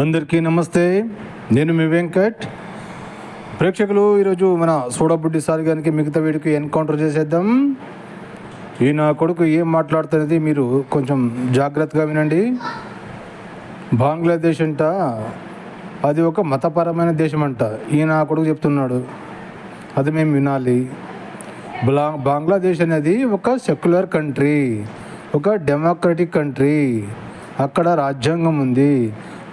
అందరికీ నమస్తే. నేను మీ వెంకట్. ప్రేక్షకులు ఈరోజు మన సోడబుడ్డి సారి గారికి మిగతా వీడికి ఎన్కౌంటర్ చేసేద్దాం. ఈ నా కొడుకు ఏం మాట్లాడుతున్నది మీరు కొంచెం జాగ్రత్తగా వినండి. బంగ్లాదేశ్ అంట అది ఒక మతపరమైన దేశం అంట ఈ నా కొడుకు చెప్తున్నాడు అది మేము వినాలి. బ్లా బంగ్లాదేశ్ అనేది ఒక సెక్యులర్ కంట్రీ ఒక డెమోక్రటిక్ కంట్రీ. అక్కడ రాజ్యాంగం ఉంది.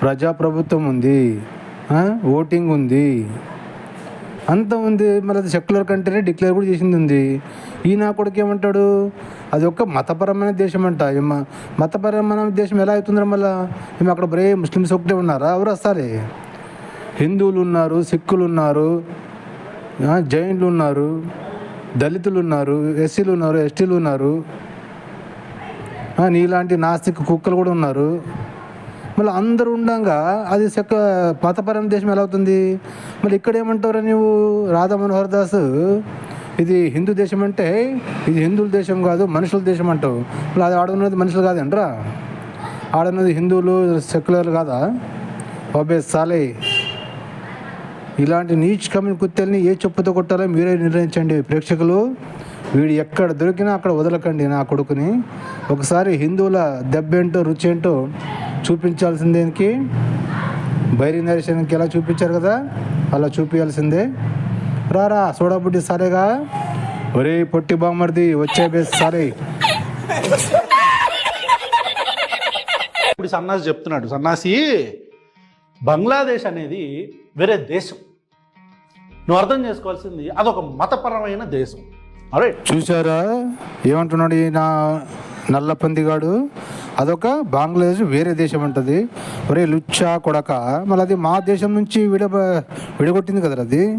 ప్రజాప్రభుత్వం ఉంది ఓటింగ్ ఉంది. అంత ఉంది మరి అది సెక్యులర్ కంట్రీనే డిక్లేర్ కూడా చేసింది ఉంది. ఈయన కొడుకు ఏమంటాడు? అది ఒక మతపరమైన దేశం అంట ఏమ మతపరమైన దేశం ఎలా అవుతుందిరా మళ్ళీ? మేము అక్కడ బరే ముస్లిమ్స్ ఒకటే ఉన్నారా? ఎవరు వస్తారే? హిందువులు ఉన్నారు సిక్కులు ఉన్నారు జైన్లు ఉన్నారు దళితులు ఉన్నారు ఎస్సీలు ఉన్నారు ఎస్టీలు ఉన్నారు. నీలాంటి నాస్తిక కుక్కలు కూడా ఉన్నారు. మళ్ళీ అందరూ ఉండగా అది సెక్క పాతపరం దేశం ఎలా అవుతుంది? మళ్ళీ ఇక్కడ ఏమంటారు నువ్వు రాధా మనోహర్ దాస్ ఇది హిందూ దేశం అంటే ఇది హిందువుల దేశం కాదు మనుషుల దేశం అంటావు. మళ్ళీ అది ఆడున్నది మనుషులు కాదంటరా ఆడున్నది హిందువులు సెక్యులర్ కాదా? బాబే సాలే. ఇలాంటి నీచ్ కమ్యూని కుత్తెల్ని ఏ చెప్పుతో కొట్టాలో మీరే నిర్ణయించండి ప్రేక్షకులు. వీడు ఎక్కడ దొరికినా అక్కడ వదలకండి నా కొడుకుని. ఒకసారి హిందువుల దెబ్బేంటో రుచి ఏంటో చూపించాల్సిందేనికి బైరి నరేషన్కి ఎలా చూపించారు కదా అలా చూపించాల్సిందే. రారా సోడాబుడ్డి సరేగా. ఒరే పొట్టి బామ్మర్ది వచ్చే బేస్ సరే. ఇప్పుడు సన్నాసి చెప్తున్నాడు. సన్నాసి బంగ్లాదేశ్ అనేది వేరే దేశం. నువ్వు అర్థం చేసుకోవాల్సింది అదొక మతపరమైన దేశం. అరే చూసారా ఏమంటున్నాడు ఈ నా నల్ల పందిగాడు అదొక బంగ్లాదేశ్ వేరే దేశం ఉంటుంది. ఒరే లుచ్చా కొడక. మళ్ళీ అది మా దేశం నుంచి విడ విడగొట్టింది కదా అది?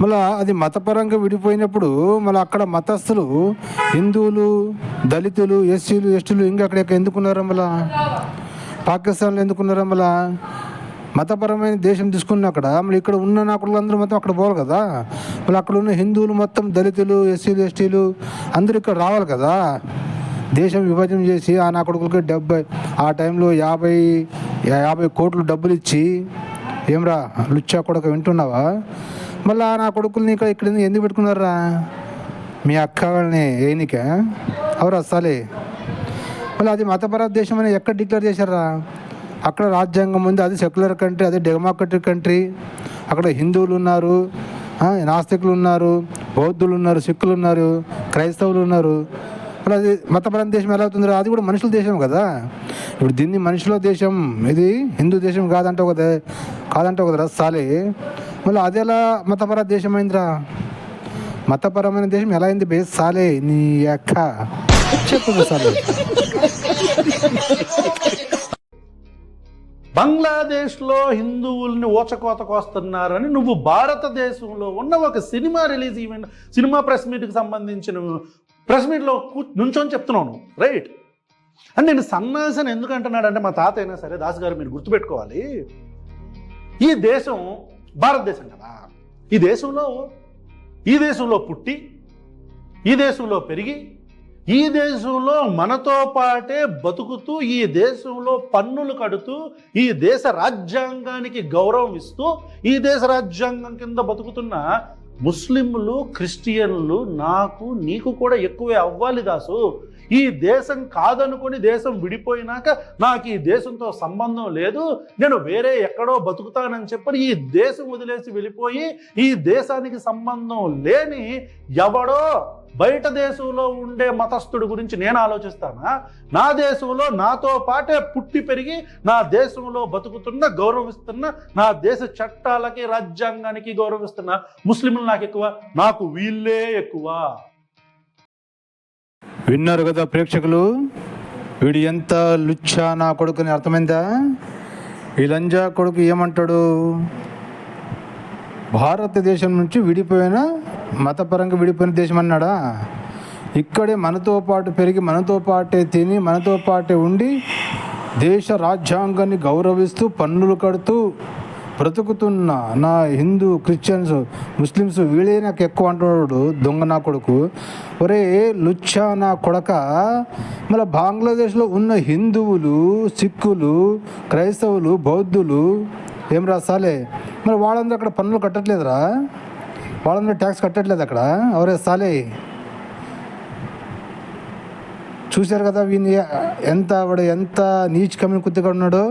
మళ్ళీ అది మతపరంగా విడిపోయినప్పుడు మళ్ళీ అక్కడ మతస్థులు హిందువులు దళితులు ఎస్సీలు ఎస్టీలు ఇంకా అక్కడ ఎందుకున్నారా మళ్ళా? పాకిస్తాన్లో ఎందుకున్నారా మళ్ళా? మతపరమైన దేశం తీసుకున్న అక్కడ మళ్ళీ ఇక్కడ ఉన్న నా అందరూ మొత్తం అక్కడ పోవాలి కదా? మళ్ళీ అక్కడ ఉన్న హిందువులు మొత్తం దళితులు ఎస్సీలు ఎస్టీలు అందరూ ఇక్కడ రావాలి కదా? దేశం విభజన చేసి ఆ నా కొడుకులకి డెబ్బై ఆ టైంలో యాభై యాభై కోట్లు డబ్బులు ఇచ్చి ఏమ్రా లుచ్చా కొడుకు వింటున్నావా? మళ్ళీ ఆ నా కొడుకుల్ని ఇక్కడ ఇక్కడ ఎందుకు పెట్టుకున్నారా? మీ అక్క వాళ్ళని ఏనిక? ఎవరు వస్తాలే మళ్ళీ అది మతపర దేశం అని ఎక్కడ డిక్లేర్ చేశారా? అక్కడ రాజ్యాంగం ఉంది అది సెక్యులర్ కంట్రీ అది డెమోక్రటిక్ కంట్రీ. అక్కడ హిందువులు ఉన్నారు నాస్తికులు ఉన్నారు బౌద్ధులు ఉన్నారు సిక్కులు ఉన్నారు క్రైస్తవులు ఉన్నారు. మరి అది మతపరం దేశం ఎలా అవుతుంది అది కూడా మనుషుల దేశం కదా. ఇప్పుడు దీన్ని మనుషుల దేశం ఇది హిందూ దేశం కాదంటే కదా కాదంటే కదరా సాలే. మళ్ళీ అది ఎలా మతపర దేశం అయిందిరా మతపరమైన దేశం ఎలా అయింది బేస్ సాలే నీ అక్క? చెప్పు సాలే. బంగ్లాదేశ్లో హిందువుల్ని ఊచకోత కోస్తున్నారని నువ్వు భారతదేశంలో ఉన్న ఒక cinema release event cinema press మీట్కి సంబంధించిన ప్రెస్ మీట్లో నుంచొని చెప్తున్నాను రైట్. అని నేను సన్నాసని ఎందుకు అంటున్నాడంటే మా తాత అయినా సరే దాస్ గారు మీరు గుర్తుపెట్టుకోవాలి. ఈ దేశం భారతదేశం కదా. ఈ దేశంలో ఈ దేశంలో పుట్టి ఈ దేశంలో పెరిగి ఈ దేశంలో మనతో పాటే బతుకుతూ ఈ దేశంలో పన్నులు కడుతూ ఈ దేశ రాజ్యాంగానికి గౌరవం ఇస్తూ ఈ దేశ రాజ్యాంగం కింద బతుకుతున్న ముస్లింలు క్రిస్టియన్లు నాకు నీకు కూడా ఎక్కువే అవ్వాలి దాసు. ఈ దేశం కాదనుకొని దేశం విడిపోయినాక నాకు ఈ దేశంతో సంబంధం లేదు. నేను వేరే ఎక్కడో బతుకుతానని చెప్పని ఈ దేశం వదిలేసి వెళ్ళిపోయి ఈ దేశానికి సంబంధం లేని ఎవడో బయట దేశంలో ఉండే మతస్థుడి గురించి నేను ఆలోచిస్తానా? నా దేశంలో నాతో పాటే పుట్టి పెరిగి నా దేశంలో బతుకుతున్న గౌరవిస్తున్న నా దేశ చట్టాలకి రాజ్యాంగానికి గౌరవిస్తున్న ముస్లింలు నాకు ఎక్కువ నాకు వీళ్ళే ఎక్కువ. విన్నారు కదా ప్రేక్షకులు? వీడు ఎంత లుచ్చా నా కొడుకుని అర్థమైందా? ఈ లంజా కొడుకు ఏమంటాడు? భారతదేశం నుంచి విడిపోయిన మతపరంగా విడిపోయిన దేశం అన్నాడా? ఇక్కడే మనతో పాటు పెరిగి మనతో పాటే తిని మనతో పాటే ఉండి దేశ రాజ్యాంగాన్ని గౌరవిస్తూ పన్నులు కడుతూ బ్రతుకుతున్న నా హిందూ క్రిస్టియన్స్ ముస్లిమ్స్ వీళ్ళే నాకు ఎక్కువ అంటున్నాడు దొంగ నా కొడుకు. ఒరే లుచ్చా నా కొడక మళ్ళీ బంగ్లాదేశ్లో ఉన్న హిందువులు సిక్కులు క్రైస్తవులు బౌద్ధులు ఏం రాసాలే మరి వాళ్ళందరూ అక్కడ పన్నులు కట్టట్లేదురా? వాళ్ళందరూ ట్యాక్స్ కట్టట్లేదు అక్కడ. ఎవరే సాలే? చూశారు కదా వీని ఎంత వాడు ఎంత నీచ్ కమ్మిన కుత్తిగా ఉన్నాడు?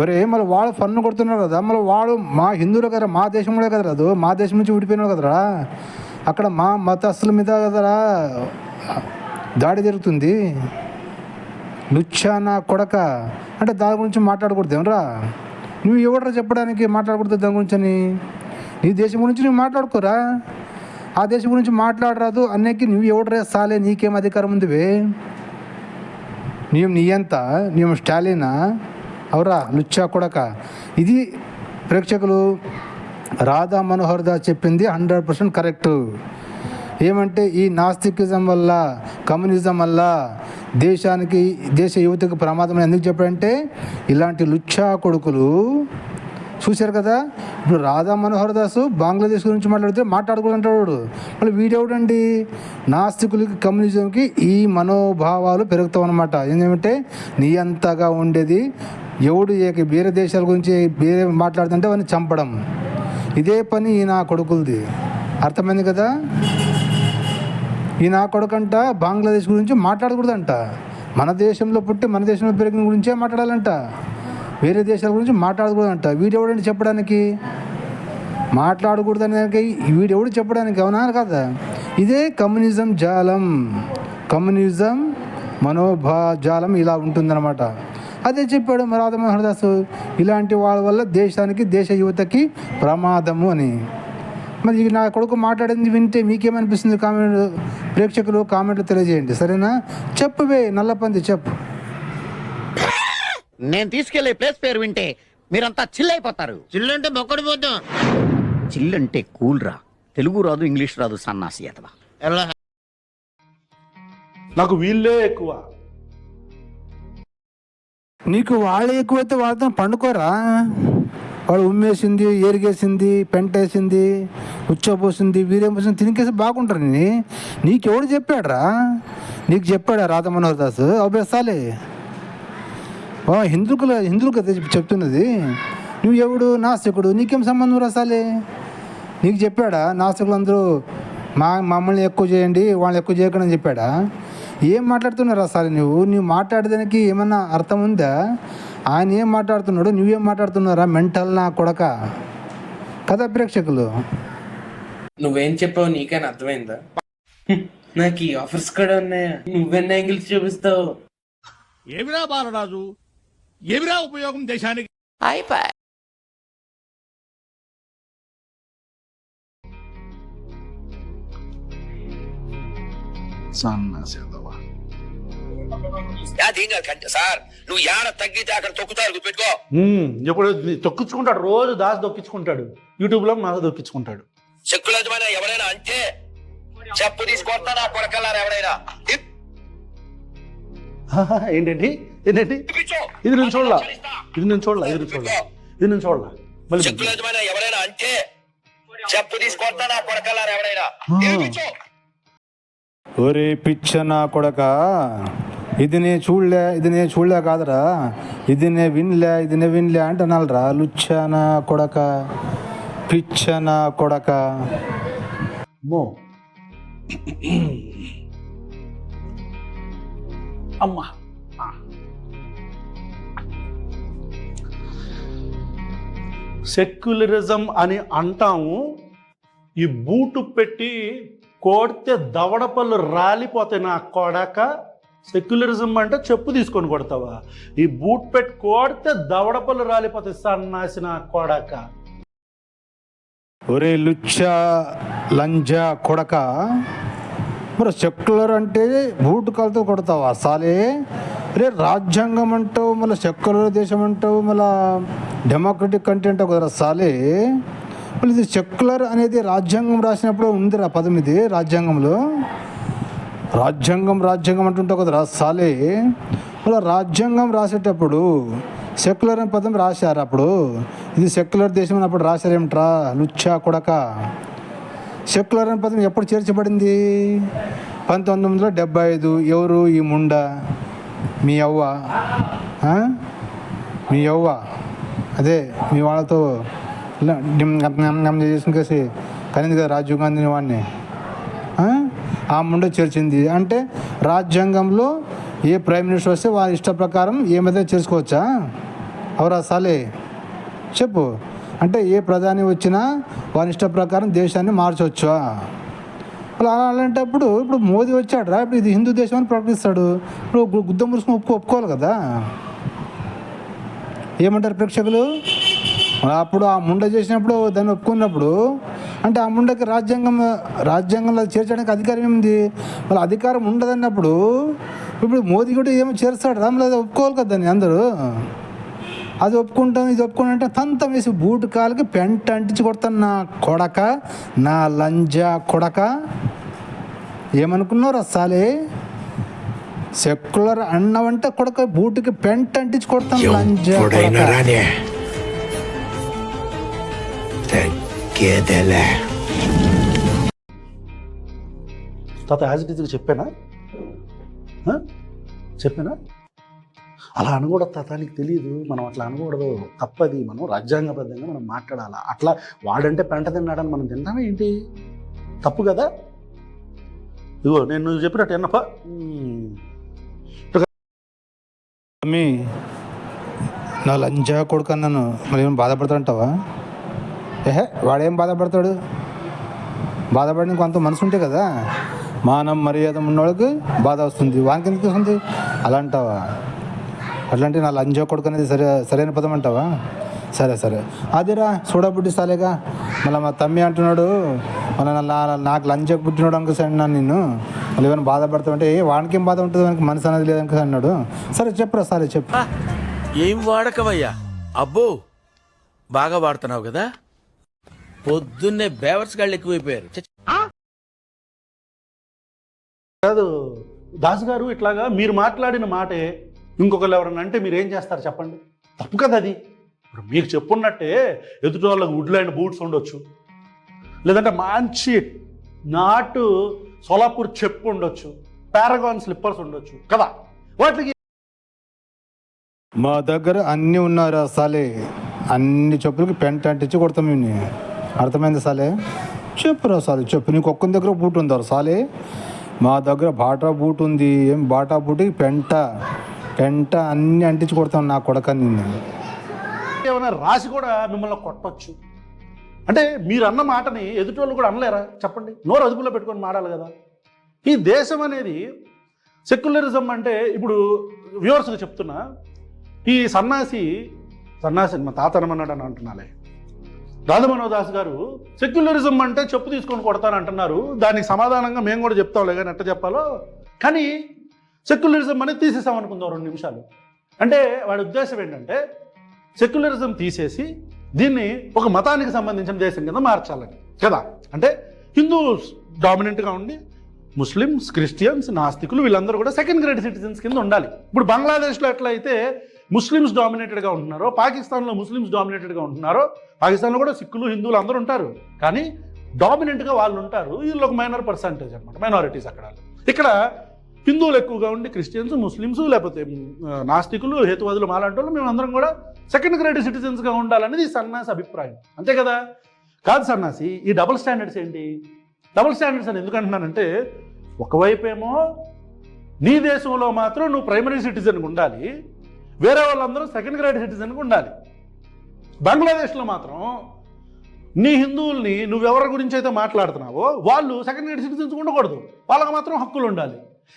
ఒరే మళ్ళీ వాళ్ళు పన్ను కొడుతున్నారు కదా. మళ్ళీ వాడు మా హిందువులు కదరా మా దేశంలో కదరా అది. మా దేశం నుంచి విడిపోయినాడు కదరా. అక్కడ మా మతస్థుల మీద కదరా దాడి జరుగుతుంది. లుచ్చా నా కొడక? అంటే దాని గురించి మాట్లాడకూడదు ఏమరా నువ్వు ఎవడరా చెప్పడానికి మాట్లాడకూడదు దాని గురించి అని నీ దేశం గురించి నువ్వు మాట్లాడుకోరా? ఆ దేశం గురించి మాట్లాడరాదు అన్నకి నువ్వు ఎవడరా సాలే నీకేం అధికారం ఉందివే నీవు నీ ఎంత నీవు స్టాలినా? అవరా లుచ్చా కొడక. ఇది ప్రేక్షకులు రాధా మనోహర్ దాస్ చెప్పింది హండ్రెడ్ పర్సెంట్ కరెక్టు. ఏమంటే ఈ నాస్తికిజం వల్ల కమ్యూనిజం వల్ల దేశానికి దేశ యువతకు ప్రమాదం ఎందుకు చెప్పాడంటే ఇలాంటి లుచ్చా కొడుకులు చూశారు కదా? ఇప్పుడు రాధా మనోహర్ దాసు బంగ్లాదేశ్ గురించి మాట్లాడితే మాట్లాడుకుంటాడు మళ్ళీ వీడెవడండి నాస్తికులకి కమ్యూనిజంకి ఈ మనోభావాలు పెరుగుతాం అనమాట ఏంటంటే నీ అంతగా ఉండేది ఎవడు ఏ- వేరే దేశాల గురించి వేరే మాట్లాడుతుంటే వాడిని చంపడం. ఇదే పని ఈ నా కొడుకులది. అర్థమైంది కదా? ఈ నా కొడుకంట బంగ్లాదేశ్ గురించి మాట్లాడకూడదంట. మన దేశంలో పుట్టి మన దేశంలో పెరిగిన గురించే మాట్లాడాలంట. వేరే దేశాల గురించి మాట్లాడకూడదంట. వీడెవడని చెప్పడానికి? మాట్లాడకూడదని వీడెవడు చెప్పడానికి? అవునా కదా? ఇదే కమ్యూనిజం జాలం. కమ్యూనిజం మనోభాజాలం ఇలా ఉంటుందన్నమాట. అదే చెప్పాడు రాధ మోహనదాసు ఇలాంటి వాళ్ళ వల్ల దేశానికి దేశ యువతకి ప్రమాదము అని. మరి నా కొడుకు మాట్లాడింది వింటే మీకేమనిపిస్తుంది కామెంట్ ప్రేక్షకులు కామెంట్లు తెలియజేయండి సరేనా? చెప్పువే నల్లపంది చెప్పు. నేను తీసుకెళ్ళే ప్లేస్ పేరు వింటే మీరంతా చిల్ అయిపోతారు చిల్లు అంటే బొక్కడి పోతాం. చిల్ అంటే కూల్ రా తెలుగు రాదు ఇంగ్లీష్ రాదు సన్నాసి అతవా నాకు వీళ్ళే ఎక్కువ. నీకు వాళ్ళే ఎక్కువైతే వాళ్ళతో పండుకోరా? వాడు ఉమ్మేసింది ఏరిగేసింది పెంటేసింది ఉచ్చపోసింది వీరేం పోసింది తినికేసి బాగుంటారు నీ నీకెవడు చెప్పాడురా? నీకు చెప్పాడా రాధమనోహర్ దాస్? అభ్యసాలే ఓ హిందులు కదా చెప్తున్నది. నువ్వు ఎవడు? నాస్తికుడు. నీకేం సంబంధం రాసాలే నీకు చెప్పాడా? నాస్తికులు అందరూ మా మమ్మల్ని ఎక్కువ చేయండి వాళ్ళని ఎక్కువ చేయకండి అని చెప్పాడా? ఏం మాట్లాడుతున్నారా సార్ నువ్వు? నువ్వు మాట్లాడేదానికి ఏమన్నా అర్థం ఉందా? ఆయన ఏం మాట్లాడుతున్నాడు నువ్వేం మాట్లాడుతున్నారా మెంటల్ నా కొడక? కదా ప్రేక్షకులు? నువ్వేం చెప్పావు నీకైనా అర్థమైందా? నాకు ఈ ఆఫర్స్ కూడా ఉన్నాయా? నువ్వెన్ని యాంగిల్స్ చూపిస్తావు? ఏమిరా బాలరాజు? ఏమిరా ఉపయోగం దేశానికి? సార్ నువ్వు యాడ తగ్గితే అక్కడ తొక్కుతారు గుర్తుపెట్టుకో. ఉమ్, ఇప్పుడు తొక్కించుకుంటాడు రోజు దాస్ దొక్కించుకుంటాడు. యూట్యూబ్లో నాకు దొక్కించుకుంటాడు. సెక్యులర్ ఎవరైనా అంటే చెప్పు తీసుకొస్తా నా కొడకల్లారు ఎవరైనా ఏంటండి? ఏంటండి. ఇది నేను చూడలా. ఇది నేను చూడలా ఇది చూడలా. ఇది నేను చూడలా. మళ్ళీ సెక్యులర్ ఎవరైనా అంటే చెప్పు తీసుకొస్తా నా కొడకల్లారు ఎవరైనా. ఒరే పిచ్చన కొడక. ఇది నే చూడలే ఇది నే చూడలే కాదురా ఇది నే వినలే ఇది నే వినలే అంటున్నారా లుచ్చన కొడక పిచ్చన కొడక అమ్మో అమ్మా. సెక్యులరిజం అని అంటాము ఈ బూటు పెట్టి కొడితే దవడపళ్ళు రాలిపోతాయి నా కొడక సెక్యులరిజం అంటే చెప్పు తీసుకొని కొడతావా? ఈ బూట్ పెట్టి కొడితే దవడపళ్ళు రాలిపోతే సన్నాసిన కొడక. ఒరే లుచ్చ లంజా కొడక. మరి సెక్యులర్ అంటే బూట్ కాలుతో కొడతావా సాలే? రే రాజ్యాంగం అంటావు మళ్ళీ సెక్యులర్ దేశం అంటావు మళ్ళీ డెమోక్రటిక్ కంట్రీ అంటావు కదరా సాలే? మళ్ళీ ఇది సెక్యులర్ అనేది రాజ్యాంగం రాసినప్పుడు ఉందిరా పదం ఇది రాజ్యాంగంలో. రాజ్యాంగం రాజ్యాంగం అంటుంటావు కదా సాలే. అలా రాజ్యాంగం రాసేటప్పుడు సెక్యులర్ అనే పదం రాశారు అప్పుడు? ఇది సెక్యులర్ దేశం అని అప్పుడు రాశారేమిట్రా? లుచ్చా కొడక. సెక్యులర్ అనే పదం ఎప్పుడు చేర్చబడింది? పంతొమ్మిది వందల డెబ్బై ఐదు. ఎవరు ఈ ముండ? మీ అవ్వ మీ అవ్వ అదే మీ వాళ్ళతో చేసిన కేసి కలిగింది కదా రాజీవ్ గాంధీని వాడిని. ఆ? ఆ ముండ చేర్చింది. అంటే రాజ్యాంగంలో ఏ ప్రైమ్ మినిస్టర్ వస్తే వారి ఇష్ట ప్రకారం ఏమైతే చేసుకోవచ్చా? అవరా సాలే చెప్పు. అంటే ఏ ప్రధాని వచ్చినా వారి ఇష్ట ప్రకారం దేశాన్ని మార్చవచ్చా? అలా అలాంటప్పుడు ఇప్పుడు మోదీ వచ్చాడు రా ఇప్పుడు ఇది హిందూ దేశం అని ప్రకటిస్తాడు. ఇప్పుడు గుద్ద మురుసుకుని ఒప్పుకో ఒప్పుకోవాలి కదా? ఏమంటారు ప్రేక్షకులు? అప్పుడు ఆ ముండ చేసినప్పుడు దాన్ని ఒప్పుకున్నప్పుడు అంటే ఆ ముండకి రాజ్యాంగం రాజ్యాంగంలో చేర్చడానికి అధికారం ఏముంది? మరి అధికారం ఉండదన్నప్పుడు ఇప్పుడు మోదీ కూడా ఏమో చేస్తాడు రా మళ్ళీ అది ఒప్పుకోవాలి కదా దాన్ని అందరూ? అది ఒప్పుకుంటాం ఇది ఒప్పుకుంటాం అంటే తంతం వేసి బూటు కాలుకి పెంట అంటించి కొడతాను. నా కొడక నా లంజా కొడక. ఏమనుకున్నావు సాలే సెక్యులర్ అన్నవంటే కొడక బూటుకి పెంట అంటించి కొడతాను లంజా కొడక. తాత యాజ్ ఇట్ చెప్పానా? చెప్పానా? అలా అనకూడదు తాత నీకు తెలియదు మనం అట్లా అనకూడదు. తప్పది. మనం రాజ్యాంగబద్ధంగా మనం మాట్లాడాలి? అట్లా వాడంటే పెంట తిన్నాడని మనం తింటామే ఏంటి? తప్పు కదా? ఇదిగో నేను నువ్వు చెప్పినట్టు ఎన్నప్ప మమ్మీ నా లంజా కొడుకు అన్నాను. మరి ఏం బాధపడతాడంటావా? ఏహే వాడేం బాధపడతాడు? బాధపడిన కొంత మనసు ఉంటే కదా? మానం మర్యాద ఉన్నవాళ్ళకి బాధ వస్తుంది. వానికి ఎందుకు వస్తుంది? అలా అంటావా అట్లాంటి నా లంజా కొడుకు అనేది సరే సరైన పదం అంటావా? సరే సరే. అదేరా చూడబుడ్డి సాలేగా. మళ్ళీ మా తమ్మి అంటున్నాడు మళ్ళీ నాకు లంజకు పుట్టినాడు అనుకో అన్నాను నిన్ను మళ్ళీ ఏమైనా బాధపడతామంటే ఏ వానికి ఏం బాధ ఉంటుంది వానికి మనసు అనేది లేదనుకో అన్నాడు. సరే చెప్పురా సరే చెప్పు. ఏం వాడకమయ్యా? అబ్బో బాగా వాడుతున్నావు కదా? పొద్దున్నే బేవర్స్ గాళ్ళు ఎక్కువైపోయారు. కాదు దాస్ గారు ఇట్లాగా మీరు మాట్లాడిన మాటే ఇంకొకరు ఎవరన్నా అంటే మీరు ఏం చేస్తారు చెప్పండి? తప్పు కదా అది. ఇప్పుడు మీకు చెప్పున్నట్టే ఎదుటి వాళ్ళకి వుడ్లైన బూట్స్ ఉండొచ్చు. లేదంటే మంచి నాటు సోలాపూర్ చెప్పు ఉండొచ్చు. పారాగాన్ స్లిప్పర్స్ ఉండొచ్చు. కదా? వాటికి మా దగ్గర అన్నీ ఉన్నారా సాలే? అన్ని చెప్పులకి పెంట అంటించి కొడతాం మేము అర్థమైంది సాలే? చెప్పురా సాలే చెప్పు. నీకు ఒక్కని దగ్గర బూట్ ఉందా సాలే? మా దగ్గర బాటా బూట్ ఉంది. ఏం బాటా బూట్? పెంట. పెంట అన్నీ అంటించి కొడతాం నా కొడక నిన్ను. ఏమైనా రాసి కూడా మిమ్మల్ని కొట్టచ్చు. అంటే మీరు అన్న మాటని ఎదుటోళ్ళు కూడా అనలేరా? చెప్పండి. నోరు అదుపులో పెట్టుకొని మాడాలి కదా. ఈ దేశం అనేది సెక్యులరిజం అంటే ఇప్పుడు వ్యూవర్స్గా చెప్తున్నా. ఈ సన్నాసి సన్నాసి మా తాత అనమన్నాడు అని అంటున్నాలే. రాధమనోదాస్ గారు సెక్యులరిజం అంటే చెప్పు తీసుకొని కొడతాను అంటున్నారు దానికి సమాధానంగా మేము కూడా చెప్తాంలే కానీ ఎట్ట చెప్పాలో. కానీ సెక్యులరిజం అనేది తీసేసాం అనుకుందాం రెండు నిమిషాలు. అంటే వాడి ఉద్దేశం ఏంటంటే సెక్యులరిజం తీసేసి దీన్ని ఒక మతానికి సంబంధించిన దేశం కింద మార్చాలని. కదా? అంటే హిందూస్ డామినెంట్గా ఉండి ముస్లిమ్స్ క్రిస్టియన్స్ నాస్తికులు వీళ్ళందరూ కూడా సెకండ్ గ్రేడ్ సిటిజన్స్ కింద ఉండాలి. ఇప్పుడు బంగ్లాదేశ్లో ఎట్లయితే ముస్లిమ్స్ డామినేటెడ్గా ఉంటున్నారో పాకిస్తాన్లో ముస్లిమ్స్ డామినేటెడ్గా ఉంటున్నారో పాకిస్తాన్లో కూడా సిక్కులు హిందువులు అందరూ ఉంటారు. కానీ డామినెంట్గా వాళ్ళు ఉంటారు. వీళ్ళు ఒక మైనర్ పర్సంటేజ్ అనమాట మైనారిటీస్ అక్కడ. ఇక్కడ హిందువులు ఎక్కువగా ఉండి క్రిస్టియన్స్ ముస్లిమ్స్ లేకపోతే నాస్తికులు హేతువాదులు మాలాంటి వాళ్ళు మేమందరం కూడా సెకండ్ గ్రేడ్ సిటిజన్స్గా ఉండాలనేది సన్నాసి అభిప్రాయం. అంతే కదా? కాదు సన్నాసి ఈ డబుల్ స్టాండర్డ్స్ ఏంటి? డబుల్ స్టాండర్డ్స్ అని ఎందుకు అంటున్నానంటే ఒకవైపేమో నీ దేశంలో మాత్రం నువ్వు ప్రైమరీ సిటిజన్గా ఉండాలి. వేరే వాళ్ళందరూ సెకండ్ గ్రేడ్ సిటిజన్గా ఉండాలి. బంగ్లాదేశ్లో మాత్రం నీ హిందువుల్ని నువ్వెవరి గురించి అయితే మాట్లాడుతున్నావో వాళ్ళు సెకండ్ గ్రేడ్ సిటిజన్స్ ఉండకూడదు. వాళ్ళకి మాత్రం హక్కులు ఉండాలి.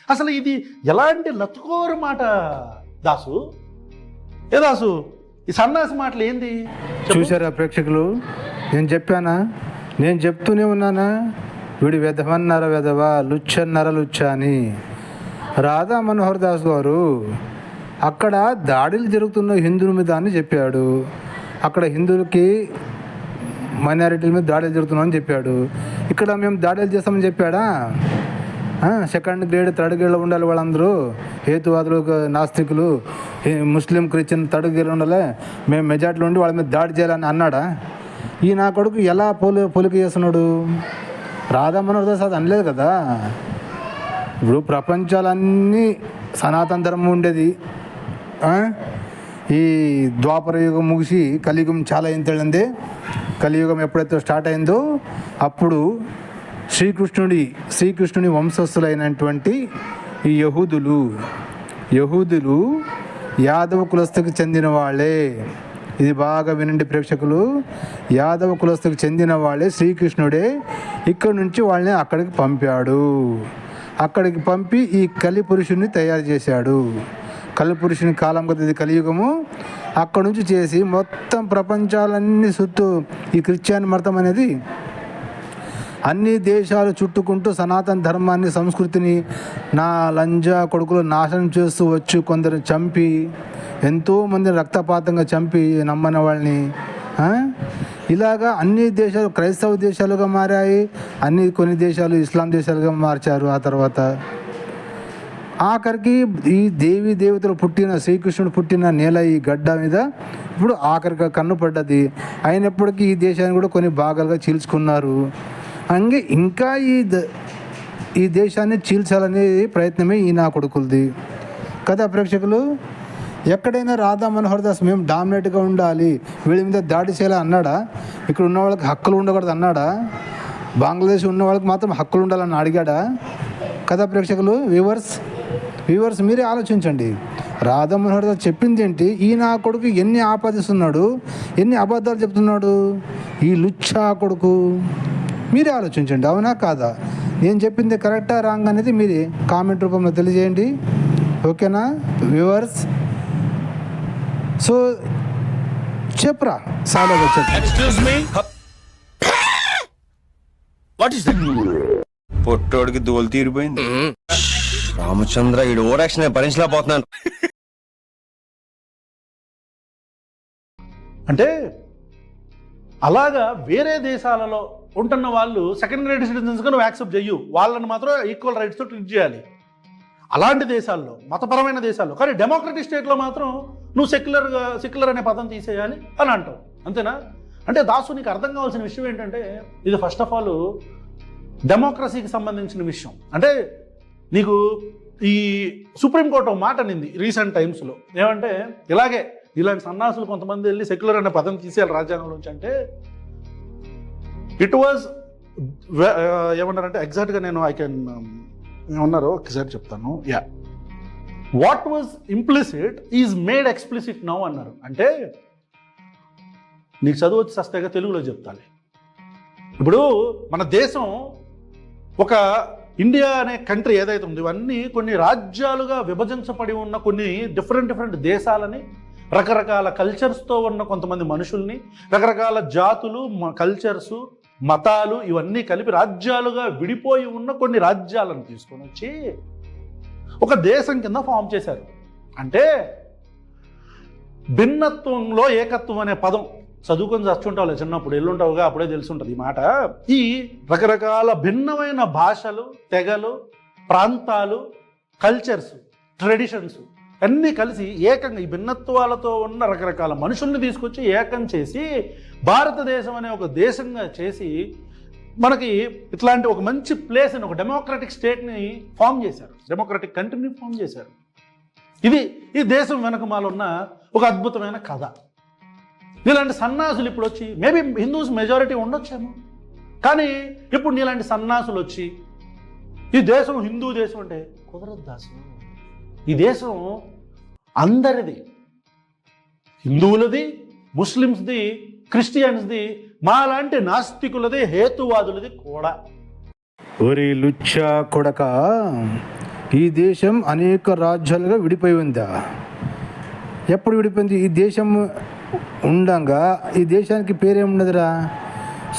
అసలు ఇది ఎలాంటి లతుకోరు మాట దాసు? ఏ దాసు? ఈ సన్నాసి మాటలు ఏంది? చూసారా ప్రేక్షకులు? నేను చెప్పానా? నేను చెప్తూనే ఉన్నానా? వీడు వెధవన్నర వెధవా? లుచ్చన్నర లుచ్చ అని. రాధా మనోహర్ దాస్ గారు అక్కడ దాడులు జరుగుతున్న హిందువుల మీద అని చెప్పాడు. అక్కడ హిందువులకి మైనారిటీల మీద దాడులు జరుగుతున్నాయని చెప్పాడు. ఇక్కడ మేము దాడులు చేస్తామని చెప్పాడా? సెకండ్ గ్రేడ్ థర్డ్ గ్రేడ్లో ఉండాలి వాళ్ళందరూ. హేతువాదులు నాస్తికులు ముస్లిం క్రిస్టియన్ థర్డ్ గ్రేడ్లో ఉండాలి. మేము మెజార్టీలో ఉండి వాళ్ళ మీద దాడి చేయాలని అన్నాడా? ఈ నా కొడుకు ఎలా పోలి పోలిక చేస్తున్నాడు? రాధా అది అనలేదు కదా? ఇప్పుడు ప్రపంచాలన్నీ సనాతన ధర్మం ఉండేది. ఈ ద్వాపర యుగం ముగిసి కలియుగం చాలా ఏం కలియుగం ఎప్పుడైతే స్టార్ట్ అయిందో అప్పుడు శ్రీకృష్ణుడి శ్రీకృష్ణుని వంశస్థులైనటువంటి ఈ యహూదులు యహూదులు యాదవ కులస్తుకు చెందిన వాళ్ళే ఇది బాగా వినండి ప్రేక్షకులు యాదవ కులస్తుకు చెందిన వాళ్ళే శ్రీకృష్ణుడే ఇక్కడి నుంచి వాళ్ళని అక్కడికి పంపాడు అక్కడికి పంపి ఈ కలి పురుషుని తయారు చేశాడు కలి పురుషుని కాలం కదా ఇది కలియుగము. అక్కడ నుంచి చేసి మొత్తం ప్రపంచాలన్నీ చుట్టూ ఈ క్రిస్టియన్ మతం అనేది. అన్ని దేశాలు చుట్టుకుంటూ సనాతన ధర్మాన్ని సంస్కృతిని నా లంజా కొడుకులు నాశనం చేస్తూ వచ్చి కొందరు చంపి ఎంతోమంది రక్తపాతంగా చంపి నమ్మని వాళ్ళని ఇలాగా అన్ని దేశాలు క్రైస్తవ దేశాలుగా మారాయి అన్ని కొన్ని దేశాలు ఇస్లాం దేశాలుగా మార్చారు ఆ తర్వాత. ఆఖరికి ఈ దేవి దేవతలు పుట్టిన శ్రీకృష్ణుడు పుట్టిన నేల ఈ గడ్డ మీద ఇప్పుడు ఆఖరికి కన్ను పడ్డది. అయినప్పటికీ ఈ దేశాన్ని కూడా కొన్ని భాగాలుగా చీల్చుకున్నారు. అంగే ఇంకా ఈ ద- ఈ దేశాన్ని చీల్చాలనే ప్రయత్నమే ఈ నా కొడుకులది. కదా ప్రేక్షకులు? ఎక్కడైనా రాధా మనోహర్ దాస్ మేము డామినేట్గా ఉండాలి వీళ్ళ మీద దాడి చేయాలి అన్నాడా? ఇక్కడ ఉన్న వాళ్ళకి హక్కులు ఉండకూడదు అన్నాడా? బంగ్లాదేశ్ ఉన్న వాళ్ళకి మాత్రం హక్కులు ఉండాలని అడిగాడా? కదా ప్రేక్షకులు వ్యూవర్స్? వ్యూవర్స్ మీరే ఆలోచించండి. రాధా మనోహర్ దాస్ చెప్పింది ఏంటి? ఈ నా కొడుకు ఎన్ని ఆపాదిస్తున్నాడు? ఎన్ని అబద్ధాలు చెప్తున్నాడు? ఈ లుచ్చా కొడుకు. మీరే ఆలోచించండి అవునా కాదా? నేను చెప్పింది కరెక్టా రాంగ్ అనేది మీరే కామెంట్ రూపంలో తెలియజేయండి. ఓకేనా వ్యూవర్స్? సో చెప్పురా. సాలేగా చెప్పు. దట్ పొట్టోడికి దోలు తీరిపోయింది. రామచంద్ర ఈడు ఓరాక్షన్ భరించలేకపోతున్నాను అంటే అలాగా వేరే దేశాలలో ఉంటున్న వాళ్ళు సెకండ్ గ్రేడ్ సిటిజన్స్గా నువ్వు యాక్సెప్ట్ చెయ్యు. వాళ్ళని మాత్రం ఈక్వల్ రైట్స్తో ట్రీట్ చేయాలి. అలాంటి దేశాల్లో మతపరమైన దేశాల్లో కానీ డెమోక్రటిక్ స్టేట్లో మాత్రం నువ్వు సెక్యులర్గా సెక్యులర్ అనే పదం తీసేయాలి అని అంటావు. అంతేనా? అంటే దాసు నీకు అర్థం కావాల్సిన విషయం ఏంటంటే ఇది ఫస్ట్ ఆఫ్ ఆల్ డెమోక్రసీకి సంబంధించిన విషయం. అంటే నీకు ఈ సుప్రీంకోర్టు ఒక మాట అనింది రీసెంట్ టైమ్స్లో. ఏమంటే ఇలాగే ఇలాంటి సన్నాసులు కొంతమంది వెళ్ళి సెక్యులర్ అనే పదం తీసేయాలి రాజ్యాంగంలో నుంచి అంటే ఇట్ వాజ్ ఏమన్నారంటే ఎగ్జాక్ట్గా నేను ఐ కెన్ um, ఏమన్నారో ఒకసారి చెప్తాను. Yeah what was implicit is made explicit now అన్నారు. అంటే నీకు చదువు వచ్చి సస్తాయిగా తెలుగులో చెప్తాను ఇప్పుడు మన దేశం ఒక ఇండియా అనే కంట్రీ ఏదైతే ఉందో ఇవన్నీ కొన్ని రాజ్యాలుగా విభజించబడి ఉన్న కొన్ని డిఫరెంట్ డిఫరెంట్ దేశాలని రకరకాల కల్చర్స్తో ఉన్న కొంతమంది మనుషుల్ని రకరకాల జాతులు కల్చర్స్ మతాలు ఇవన్నీ కలిపి రాజ్యాలుగా విడిపోయి ఉన్న కొన్ని రాజ్యాలను తీసుకొని వచ్చి ఒక దేశం కింద ఫామ్ చేశారు. అంటే భిన్నత్వంలో ఏకత్వం అనే పదం చదువుకొని చచ్చుంటావులే చిన్నప్పుడు. ఎల్లుంటావుగా అప్పుడే తెలుసుంటుంది ఈ మాట. ఈ రకరకాల భిన్నమైన భాషలు తెగలు ప్రాంతాలు కల్చర్స్ ట్రెడిషన్స్ అన్నీ కలిసి ఏకంగా ఈ భిన్నత్వాలతో ఉన్న రకరకాల మనుషుల్ని తీసుకొచ్చి ఏకం చేసి భారతదేశం అనే ఒక దేశంగా చేసి మనకి ఇట్లాంటి ఒక మంచి ప్లేస్ని ఒక డెమోక్రటిక్ స్టేట్ని ఫామ్ చేశారు. డెమోక్రటిక్ కంట్రీని ఫామ్ చేశారు. ఇది ఈ దేశం వెనక ఉన్న ఒక అద్భుతమైన కథ. నీలాంటి సన్నాసులు ఇప్పుడు వచ్చి మేబీ హిందూస్ మెజారిటీ ఉండొచ్చేమో. కానీ ఇప్పుడు నీలాంటి సన్నాసులు వచ్చి ఈ దేశం హిందూ దేశం అంటే కుదరదు దాసు. ఈ దేశం అందరిది. హిందువులది ముస్లిమ్స్ది క్రిస్టియన్స్ది మాలాంటి నాస్తికులది హేతువాదులది కూడా. ఒరి లుచ్చా కొడక ఈ దేశం అనేక రాజ్యాలుగా విడిపోయి ఉందా? ఎప్పుడు విడిపోయింది? ఈ దేశం ఉండంగా. ఈ దేశానికి పేరేమున్నదిరా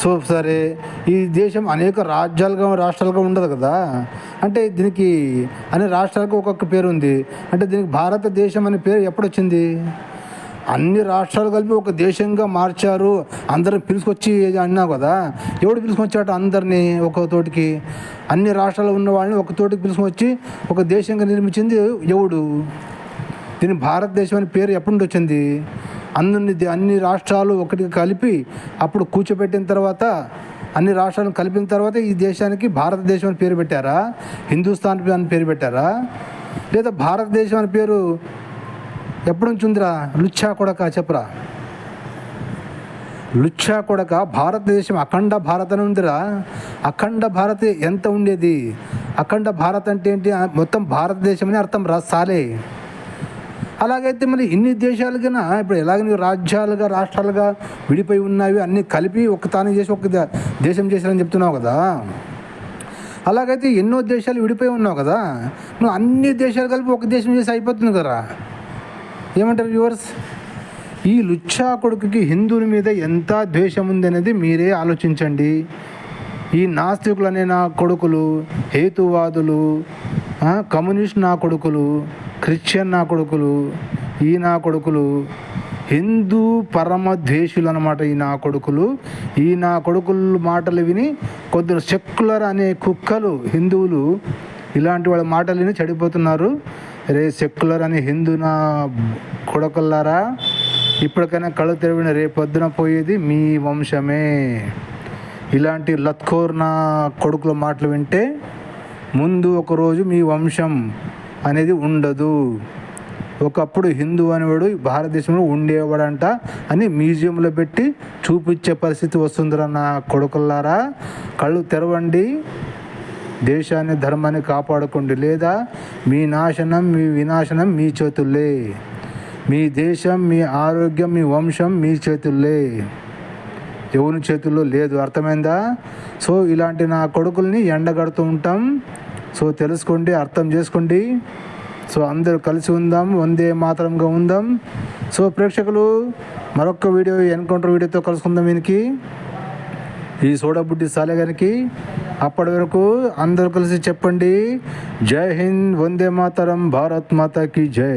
సో సరే. ఈ దేశం అనేక రాజ్యాలుగా రాష్ట్రాలుగా ఉండదు కదా? అంటే దీనికి అనే రాష్ట్రాలకు ఒక్కొక్క పేరు ఉంది అంటే దీనికి భారతదేశం అనే పేరు ఎప్పుడు వచ్చింది అన్ని రాష్ట్రాలు కలిపి ఒక దేశంగా మార్చారు. అందరం పిలుచుకొచ్చి అన్నావు కదా? ఎవడు పిలుచుకొచ్చాట అందరినీ ఒక తోటికి? అన్ని రాష్ట్రాలు ఉన్న వాళ్ళని ఒక తోటికి పిలుచుకొచ్చి ఒక దేశంగా నిర్మించింది ఎవడు? దీని భారతదేశం అనే పేరు ఎప్పటి నుండి వచ్చింది అందరిని అన్ని రాష్ట్రాలు ఒకటికి కలిపి అప్పుడు కూర్చోబెట్టిన తర్వాత అన్ని రాష్ట్రాలను కలిపిన తర్వాత ఈ దేశానికి భారతదేశం అని పేరు పెట్టారా? హిందుస్థాన్ అని పేరు పెట్టారా? లేదా భారతదేశం అని పేరు ఎప్పటి నుంచి ఉందిరా? లుచ్చా కొడక చెప్పరా. లుచ్చా కొడక భారతదేశం అఖండ భారత్ అని ఉందిరా. అఖండ భారత్ ఎంత ఉండేది? అఖండ భారత్ అంటే ఏంటి? మొత్తం భారతదేశం అని అర్థం రా సాలే. అలాగైతే మరి ఇన్ని దేశాలుగా ఇప్పుడు ఎలాగ రాజ్యాలుగా రాష్ట్రాలుగా విడిపోయి ఉన్నవి అన్నీ కలిపి ఒక తాను చేసి ఒక ద- దేశం చేశారని చెప్తున్నావు కదా? అలాగైతే ఎన్నో దేశాలు విడిపోయి ఉన్నావు కదా? నువ్వు అన్ని దేశాలు కలిపి ఒక దేశం చేసి అయిపోతుంది కదా ఏమంటారు వ్యూవర్స్? ఈ లుచ్చా కొడుకుకి హిందువుల మీద ఎంత ద్వేషం ఉంది అనేది మీరే ఆలోచించండి. ఈ నాస్తికులు అనే నా కొడుకులు హేతువాదులు కమ్యూనిస్ట్ నా కొడుకులు క్రిస్టియన్ నా కొడుకులు ఈ నా కొడుకులు హిందూ పరమ ద్వేషులు అనమాట ఈ నా కొడుకులు. ఈ నా కొడుకులు మాటలు విని కొద్దిగా సెక్యులర్ అనే కుక్కలు హిందువులు ఇలాంటి వాళ్ళ మాటలు విని చెడిపోతున్నారు. రే సెక్యులర్ అనే హిందూ నా కొడుకులారా ఇప్పటికైనా కళ్ళు తెరవిన రేపొద్దున పోయేది మీ వంశమే. ఇలాంటి లత్కోర్ నా కొడుకుల మాటలు వింటే ముందు ఒకరోజు మీ వంశం అనేది ఉండదు. ఒకప్పుడు హిందూ అనేవాడు భారతదేశంలో ఉండేవాడంట అని మ్యూజియంలో పెట్టి చూపించే పరిస్థితి వస్తుందిరా నా కొడుకులారా. కళ్ళు తెరవండి. దేశాన్ని ధర్మాన్ని కాపాడుకోండి. లేదా మీ నాశనం మీ వినాశనం మీ చేతుల్లే మీ దేశం మీ ఆరోగ్యం మీ వంశం మీ చేతుల్లే ఎవరి చేతుల్లో లేదు. అర్థమైందా? సో ఇలాంటి నా కొడుకుల్ని ఎండగడుతూ ఉంటాం. సో తెలుసుకోండి అర్థం చేసుకోండి సో అందరూ కలిసి ఉందాం వందే మాతరంగా ఉందాం. సో ప్రేక్షకులు మరొక వీడియో ఎన్కౌంటర్ వీడియోతో కలుసుకుందాం దీనికి ఈ సోడాబుడ్డి సాలేగానికి అప్పటి వరకు అందరూ కలిసి చెప్పండి. జై హింద్ వందే మాతరం భారత్ మాతాకి జై.